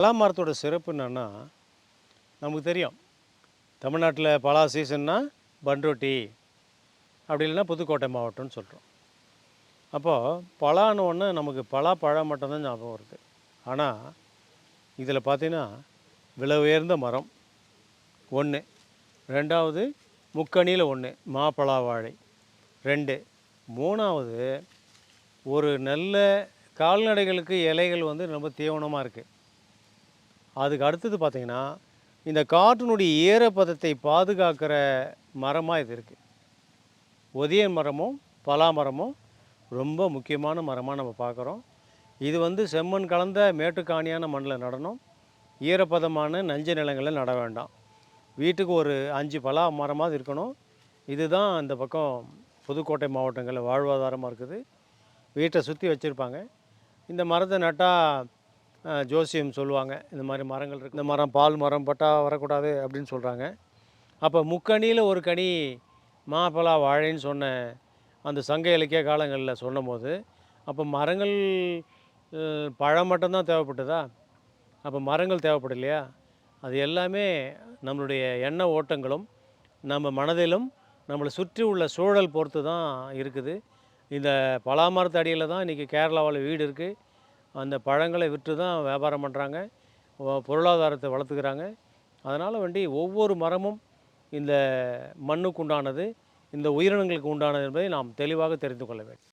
பலா மரத்தோட சிறப்பு என்னென்னா நமக்கு தெரியும். தமிழ்நாட்டில் பலா சீசன்னா பண்ரொட்டி அப்படி இல்லைன்னா புதுக்கோட்டை மாவட்டம்னு சொல்கிறோம் அப்போது பலான்னு ஒன்று நமக்கு பலா பழம் மட்டும்தான் ஞாபகம் வருது. ஆனால் இதில் பார்த்தீங்கன்னா விலை உயர்ந்த மரம் ஒன்று ரெண்டாவது முக்கணியில் ஒன்று மாப்பழா வாழை ரெண்டு மூணாவது ஒரு நல்ல கால்நடைகளுக்கு இலைகள் வந்து ரொம்ப தீவனமாக இருக்குது அதுக்கு அடுத்தது பார்த்தீங்கன்னா இந்த காற்றினுடைய ஈரப்பதத்தை பாதுகாக்கிற மரமாக இது இருக்குது ஒதியன் மரமும் பலா மரமும் ரொம்ப முக்கியமான மரமாக நம்ம பார்க்குறோம். இது வந்து செம்மண் கலந்த மேட்டுக்காணியான மண்ணில் நடணும். ஈரப்பதமான நஞ்ச நிலங்களில் நட வேண்டாம். வீட்டுக்கு ஒரு அஞ்சு பலா மரமாக இருக்கணும். இதுதான் இந்த பக்கம் புதுக்கோட்டை மாவட்டங்களில் வாழ்வாதாரமாக இருக்குது. வீட்டை சுற்றி வச்சுருப்பாங்க. இந்த மரத்தை நட்டால் ஜோசியம் சொல்லுவாங்க இந்த மாதிரி மரங்கள் இருக்குது இந்த மரம் பால் மரம் பட்டா வரக்கூடாது அப்படின்னு சொல்கிறாங்க அப்போ முக்கணியில் ஒரு கனி மாப்பலா வாழைன்னு சொன்ன அந்த சங்க இலக்கிய காலங்களில் சொன்னபோது அப்போ மரங்கள் பழம் மட்டும்தான் தேவைப்பட்டதா? அப்போ மரங்கள் தேவைப்படலையா? அது எல்லாமே நம்மளுடைய எண்ண ஓட்டங்களும் நம்ம மனதிலும் நம்மளை சுற்றி உள்ள சூழல் பொறுத்து தான் இருக்குது. இந்த பலாமரத்து அடியில் தான் இன்றைக்கி கேரளாவில் வீடு இருக்குது அந்த பழங்களை விற்று தான் வியாபாரம் பண்ணுறாங்க பொருளாதாரத்தை வளர்த்துக்கிறாங்க. அதனால் வேண்டி ஒவ்வொரு மரமும் இந்த மண்ணுக்கு உண்டானது இந்த உயிரினங்களுக்கு உண்டானது என்பதை நாம் தெளிவாக தெரிந்து கொள்ள வேண்டும்.